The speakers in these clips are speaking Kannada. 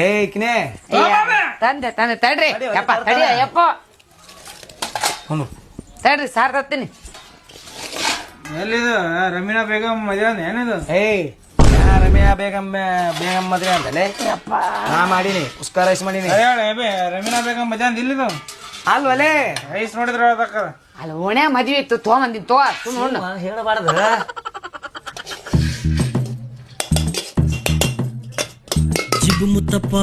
ಏ ಕಿನೇ. ತಂದೆ ತಂದೆ ತಡ್ರಿ. ತಡಿ, ಯಪ್ಪ. ತಡಿ ಯಪ್ಪ ತಡ್ರಿ ಸಾರ್ ತತ್ತೀನಿ. ಎಲ್ಲಿದು? ರಮೀನಾ ಬೇಗಂ ಮದುವೆ ಏನಿದು? ಏಯ್. ಯಾ ರಮ್ಯಾ ಬೇಗಂ ಬೇಗಂ ಮದ್ವೆ ಅಂತಲೇ ನಾ ಮಾಡೀನಿ ಉಸ್ಕಾರ ರೈಸ್ ಮಾಡೀನಿ. ರಮೀನಾ ಬೇಗಂ ಮದುವೆ ಅಂತ ಇಲ್ಲಿದು? ಅಲ್ವಲೇ ರೈಸ್ ನೋಡಿದ್ರ ಅಲ್ಲಿ ಓಣ್ಯಾ ಮದ್ವಿ ಇತ್ತು ಮಂದಿ ತೋ. ಸುಮ್ ಉಣ್ಣು. ಹೇಳಬಾರ್ದು. ಜಿಬು ಮುತ್ತಪ್ಪ.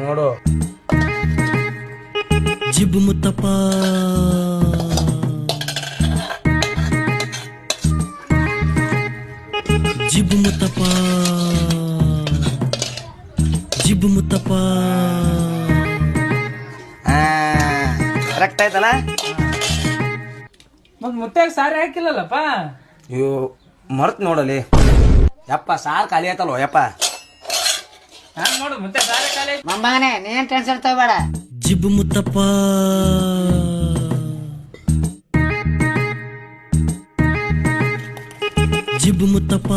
ನೋಡು. ಜಿಬ್ಬು ಮುತ್ತಪ್ಪ. ಜಿಬ್ಬು ಮುತ್ತಪ್ಪ. ಜಿಬ್ಬು ಮುತ್ತಪ್ಪ. ಕರೆಕ್ಟ್ ಆಯ್ತಲ್ಲ? ಮತ್ತೆ ಮುತ್ತಾಗ ಸಾರಿ ಹಾಕಿಲ್ಲಲ್ಲಪ್ಪ? ಅಯ್ಯೋ ಮರ್ತ್ ನೋಡಲಿ. ಯಪ್ಪ ಸಾರ್ ಖಾಲಿ ಆಯ್ತಲ್ವ ಯಪ್ಪ. ಹಂಗ ನೋಡು ಮುತ್ತೆ ಸಾರಿ ಕಾಲೇ ಮೊಮ್ಮಗನೇ ನೀನ್ ಟೆನ್ಷನ್ ತಗೋಬೇಡ. ಜಿಬು ಮುತ್ತಪ್ಪ. ಜಿಬು ಮುತ್ತಪ್ಪ.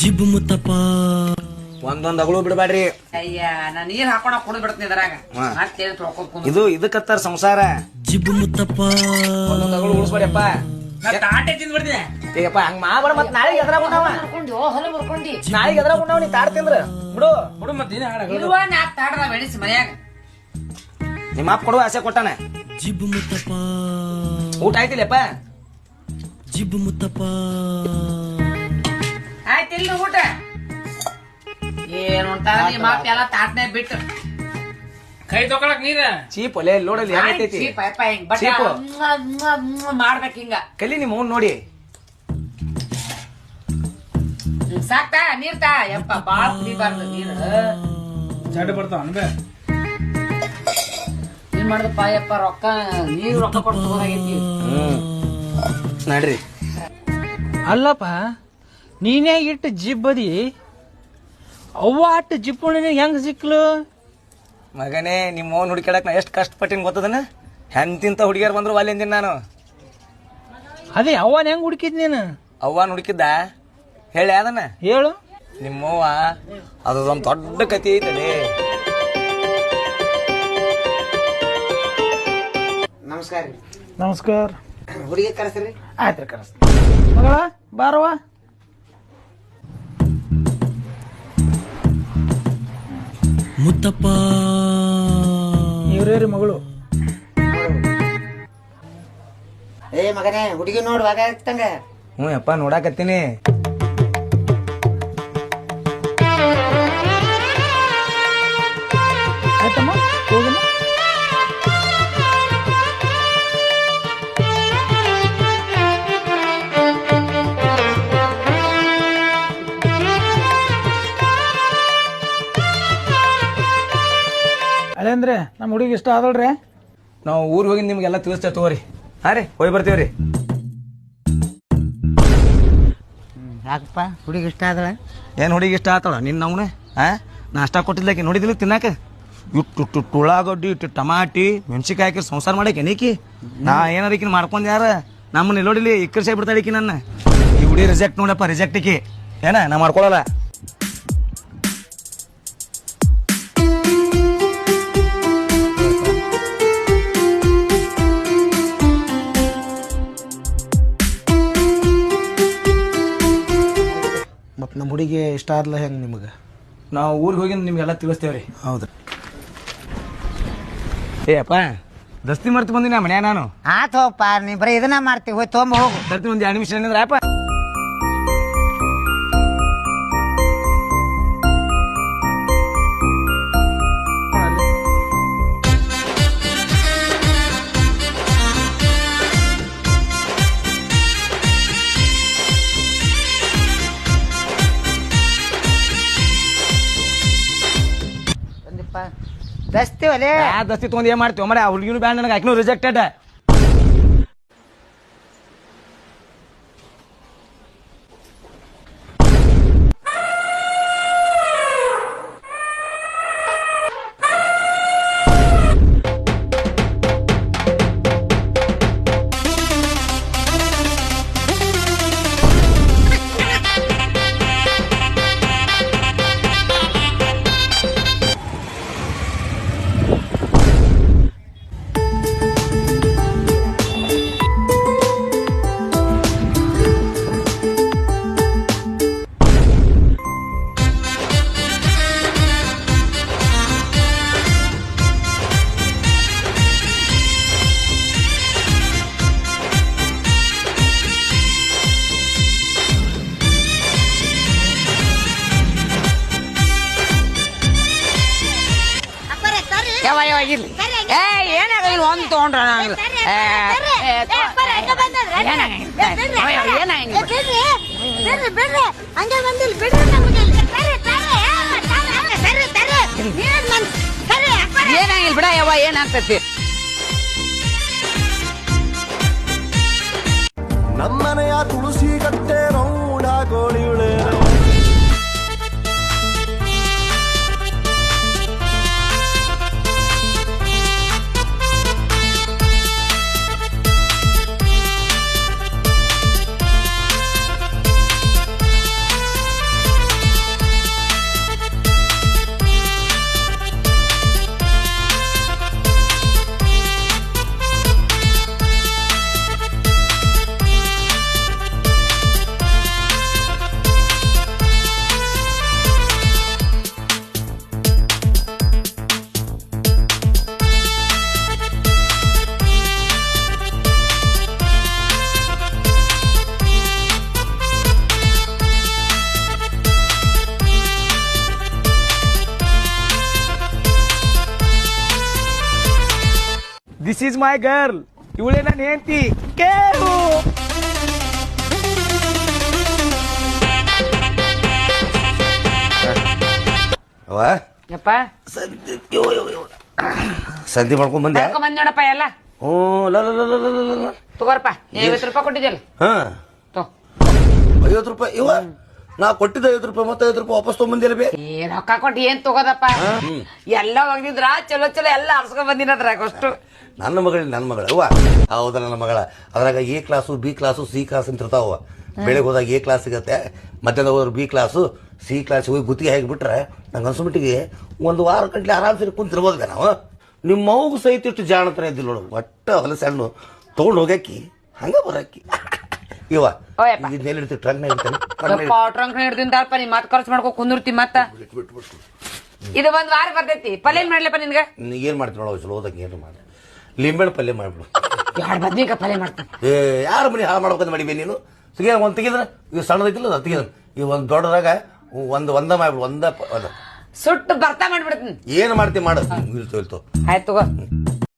ಜಿಬು ಮುತ್ತಪ್ಪ. ಒಂದೊಂದ್ ಅಗಳು ಬಿಡಬೇಡ್ರಿ. ಅಯ್ಯ ನಾ ನೀರ್ ಹಾಕೋಣ ಕುಡಿದ್ ಬಿಡ್ತೀನಿ ಇದ್ರಾಗ. ಹಾ. ಮತ್ತೇನ್ ತೊಳ್ಕೊಂಡ್ ಕುಂದ್ರು ಇದು ಇದಕ್ಕತ್ತಾರ ಸಂಸಾರ. ಜಿಬ್ಬು ಮುತ್ತಪ್ಪ. ಒಂದೊಂದ್ ಅಗಳು ಉಳಿಸ್ಬೇಡಪ್ಪ. ನಾ ತಾಟೆ ತಿಂದ್ಬಿಡ್ತೀನಿ ಈಗಪ್ಪ ಹಂಗ ಮಾಬೇಡ ಮತ್ ನಾಳೆಗೆ ಎದ್ರಾಗ ಉಣ್ಣಾವ ಮುರ್ಕೊಂಡಿ ಓ ಹೊಲ ಮುರ್ಕೊಂಡಿ. ನಾಳೆಗೆ ಎದ್ರಾಗ ಉಣ್ಣಾವ ನೀ ತಾಡ್ ತಿಂದ್ರ. ಬಿಡು. ಬಿಡು ಮತ್ತೆ ನೀನೇ ಹಾಡ ಇರುವ ನಾ ತಾಡ್ದ ಬೆಳೆಸಿ ಮನ್ಯಾಗ. ನಿಮ್ಮ ಅಪ್ಪ ಕೊಡುವ ಆಸೆ ಕೊಟ್ಟಾನ. ಜಿಬ್ಬು ಮುತ್ತಪ್ಪ. ಊಟ ಆಯ್ತಿಲ್ಲಪ್ಪ? ಜಿಬ್ಬು ಮುತ್ತಪ್ಪ. ಆಯ್ತು ಇಲ್ಲಿ ಊಟ. ಬಿಟ್ಟು. ಕೈ ನೀರ? ಚೀಪ್ ಲೋಡಲ್ಲಿ ಚೀಪ ಹಿಂಗ್. ಮಾಡ್ಬೇಕು ಕಲಿ ನಿಮ್ಮ ಅವ್ನ್ ನೋಡಿ. ಸಾಕ್ತಾ? ನೀರ್ ತಾ? ಯಪ್ಪ ಬಾಳ್ ಕುಡಿಬಾರ್ದು ನೀರು. ಜಡ್ ಬರ್ತಾವ ಅನ್ಬೇ ಏನ್ ಮಾಡುದಪ್ಪ ಯಪ್ಪ ರೊಕ್ಕ ನೀರು ರೊಕ್ಕ ನಡ್ರಿ. ಅಲ್ಲಪ್ಪ ನೀನೇ ಇಟ್ಟು ಜಿಬ್ಬದಿ ಅವ್ವ ಅಟ್ಟು ಜಿಪ್ಪುಣಿನ ಹೆಂಗ್ ಸಿಕ್ಲು? ಮಗನೇ ನಿಮ್ಮ ಅವ್ನು ಹುಡುಕಾಡಕ್ ನಾ ಎಷ್ಟು ಕಷ್ಟಪಟ್ಟಿನ ಗೊತ್ತದನ? ಹೆಂತಿಂತ ಹುಡುಗಿಯರ್ ಬಂದ್ರು ಅಲ್ಲಿಂದಿನ ನಾನು. ಅದೇ ಅವ್ವನ ಹೆಂಗ್ ಹುಡುಕಿದ್ ನೀನು? ಅವ್ವನ್ ಹುಡುಕಿದ್ದ? ಹೇಳಿ ಅದನ್ನ. ಹೇಳು. ನಿಮ್ಮವ್ವ ಅದೊಂದು ದೊಡ್ಡ ಕತಿ ಐತದೆ ನಮಸ್ಕಾರ ರೀ. ನಮಸ್ಕಾರ. ಹುಡುಗಿ ಕರೆಸ್ರಿ. ಆಯ್ತು ಕರೆಸ್ ಮಗಳ ಬಾರವ್ವ. ಮುತ್ತಪ್ಪ. ಇವ್ರೇ ರೀ ಮಗಳು? ಏ ಮಗನೇ ಹುಡುಗಿ ನೋಡುವಾಗ ಹ್ಞೂ ಅಪ್ಪ ನೋಡಾಕತ್ತೀನಿ. ಅಂದ್ರೆ ನಮ್ಮ ಹುಡುಗಿ ಇಷ್ಟ ಆದಳ್ರಿ ನಾವು ಊರಿಗೆ ಹೋಗಿ ನಿಮ್ಗೆಲ್ಲ ತಿಳಿಸ್ತೇವೆ ತಗೋರಿ. ಹಾ ರೀ ಹೋಗಿ ಬರ್ತೀವ್ರಿ ಯಾಕಪ್ಪ? ಹುಡುಗಿ ಇಷ್ಟ ಆದಳ? ಏನು ಹುಡುಗಿ ಇಷ್ಟ ಆತಳ? ನಿನ್ನ ಅವನ? ಹಾ? ನಾಷ್ಟ ಕೊಟ್ಟಿದ್ಲಾಕಿ ನೋಡಿದಿಲ್ಲ ತಿನ್ನಾಕ? ಇಟ್ಟು ಇಟ್ಟು ಉಳ್ಳಾಗಡ್ಡಿ ಇಟ್ಟು ಟಮಾಟಿ ಮೆಣಸಿಕಾಯಿ ಹಾಕಿ ಸಂಸಾರ ಮಾಡಕ್ಕೆ ಏನೀಕಿ ನಾ ಏನಾರ ಈಕಿನ ಮಾಡ್ಕೊಂಡ್ ಯಾರ? ನಮ್ಮನ್ನ ನೋಡಿಲಿ ಇಕ್ಕರ್ಸೇ ಬಿಡ್ತಾಳೆ ಈಕಿ ನನ್ನ. ಈ ಹುಡಿ ರಿಜೆಕ್ಟ್ ನೋಡಪ್ಪ ರಿಜೆಕ್ಟ್ ಈಕಿ. ಏನ ನಾ ಮಾಡ್ಕೊಳಲ್ಲ? ನಮ್ಮ ಹುಡುಗಿ ಇಷ್ಟ ಆಗಲ್ಲ ಹೆಂಗೆ ನಿಮಗೆ? ನಾವು ಊರಿಗೆ ಹೋಗಿ ನಿಮ್ಗೆಲ್ಲ ತಿಳಿಸ್ತೇವ್ರಿ. ಹೌದು. ಏ ಅಪ್ಪ ದಸ್ತಿ ಮರ್ತು ಬಂದಿನ ಮನ್ಯಾಗ ನಾನು? ಆತೋಪ್ಪ ನೀ ಬರೀ ಇದನ್ನ ಮಾಡ್ತೀವಿ ಹೋಯ್ ತೊಗೊಂಬ ಹೋಗು. ತರ್ತೀನಿ ಒಂದು ಎರಡು ನಿಮಿಷ ಏನಂದ್ರೆ ಅಪ್ಪ ದಸ್ತೀವಲೇ ಆ ದಸ್ತಿ ತೊಗೊಂಡು ಏನ್ ಮಾಡ್ತೀವಿ ಮರ ಆ ಬ್ಯಾಂಡ್ ನನಗೆ ಆಕಿನೂ ರಿಜೆಕ್ಟೆಡ್ ಬರ್ರಿ, ಬರ್ರಿ. ಏನ್ ಮನ್- ಬರ್ರಿ, ಅಪ್ಪಾರೆ. ಏನಾಗಿಲ್ಲ ಬಿಡ ಯವ್ವ ಏನಾಗ್ತೈತಿ ನಮ್ಮನೆಯ ತುಳಸಿ ಕಟ್ಟೆ ರೌಡ ಗೋಳಿಯುಳೆ ದಿಸ್ ಈಸ್ ಮೈ ಗರ್ಲ್ ಇವಳೇ ನನ್ನ ಹೆಂಡತಿ ಕೇಳು ಅವ ಯಪ್ಪ ಸಂತಿ ಮಾಡ್ಕೊಂಡ್ ಬಂದೆ ಬಂದ್ ನೋಡಪ್ಪ ಎಲ್ಲ ಹ್ಞೂ ಲ ಲ ಲ ಲ ಲ ಲ ಲ. ತಗೋರಪ್ಪ ಐವತ್ತು ರೂಪಾಯಿ ಕೊಟ್ಟಿದ್ಯಲ್ಲ ಹಾ ತೋ ಐವತ್ತು ರೂಪಾಯಿ ಇವ ನಾ ಕೊಟ್ಟಿದ್ದ ಐದು ರೂಪಾಯಿ ಮತ್ತೆ ಐದು ರೂಪಾಯಿ ವಾಪಸ್ ತೊಗೊಂಬಂದಿಲ್ಲ ಬೇ? ಏ ರೊಕ್ಕ ಕೊಟ್ಟು ಏನ್ ತಗೋದಪ್ಪ? ಎಲ್ಲ ಒಗ್ದಿದ್ರ ಚಲೋ ಚಲೋ ಎಲ್ಲ ಅರ್ಸ್ಕೊಂಡ್ ಬಂದಿನದ್ರಾಗ ಅಷ್ಟು. ನನ್ನ ಮಗಳ ನನ್ನ ಮಗಳ. ಅವ್ವ. ಹೌದ ನನ್ನ ಮಗಳ. ಅದ್ರಾಗ A class B class C class ಅಂತ ಇರ್ತಾವ ಬೆಳಗ್ಗೆ ಹೋದಾಗ ಎ ಕ್ಲಾಸ್ ಸಿಗತ್ತೆ ಮಧ್ಯಾಹ್ನ ಹೋದ್ರೆ ಬಿ ಕ್ಲಾಸು ಸಿ ಕ್ಲಾಸ್ ಹೋಗಿ ಗುತ್ತಿಗೆ ಹಾಕಿಬಿಟ್ರೆ ನಂಗೆ ಅನ್ಸ್ಬಿಟ್ಟಿಗೆ ಒಂದು ವಾರ ಗಂಟ್ಲೆ ಆರಾಮ್ಸರಿ ಕುಂತಿರ್ಬೋದು ನಾವು. ನಿಮ್ಮ ಮಗು ಸಹಿತ ಇಷ್ಟು ಜಾಣತನ ಇದ್ದಿಲ್ಲ ನೋಡು. ಒಟ್ಟ ಹೊಲಸಣ್ಣು ಹಣ್ಣು ತೊಗೊಂಡು ಹೋಗಾಕಿ ಹಂಗ ಬರಾಕಿ. ಇವ. ಓ ಯಪ್ಪ. ಇದನ್ನೆಲ್ಲ ಟ್ರಂಕ್ ಟ್ರಂಕ್ನಾಗ ಇಡ್ತಾನೆ ಯಪ್ಪ ಟ್ರಂಕ್ ಹಿಡ್ದಿಂದಪ್ಪ ನೀ ಮತ್ ಖರ್ಚು ಮಾಡ್ಕೊ ಕುಂದಿರ್ತಿ ಮತ್ತ. ಇದು ಒಂದ್ ವಾರ ಬರ್ತೈತಿ ಪಲ್ಯ ಏನ್ ಮಾಡ್ಲಪ್ಪ ನಿನ್ಗ ಏನು ಮಾಡ್ತೀನಿ ನೋಡೋ ಚಲೋ ಹೋದಾಗ ಏನು ಮಾಡಿ ಲಿಂಬೆಣ್ಣು ಪಲ್ಯ ಮಾಡ್ಬಿಡು ಎರಡ್ ಬದ್ನಿಕ ಪಲ್ಯ ಮಾಡ್ತೀನಿ ಏ ಯಾರ ಮನೆ ಹಾಳು ಮಾಡ್ಬೇಕಂತ ಮಾಡಿಬಿ ನೀನು ತೆಗಿಯ ಒಂದು ತೆಗಿದ್ರ ಇವ್ ಸಣ್ಣದೈತಿಲ್ಲ ಅದು ತೆಗಿದ್ರ ಈ ಒಂದು ದೊಡ್ಡದಾಗ ಒಂದು ಒಂದ ಮಾಡ್ಬಿಡು ಒಂದ ಪ- ಒಂದ ಸುಟ್ಟು ಬರ್ತಾ ಮಾಡ್ಬಿಡ್ತೀನಿ ಏನು ಮಾಡ್ತಿ ಮಾಡು ಇಲ್ತು ಇಲ್ತು ಆಯ್ತು ತಗೋ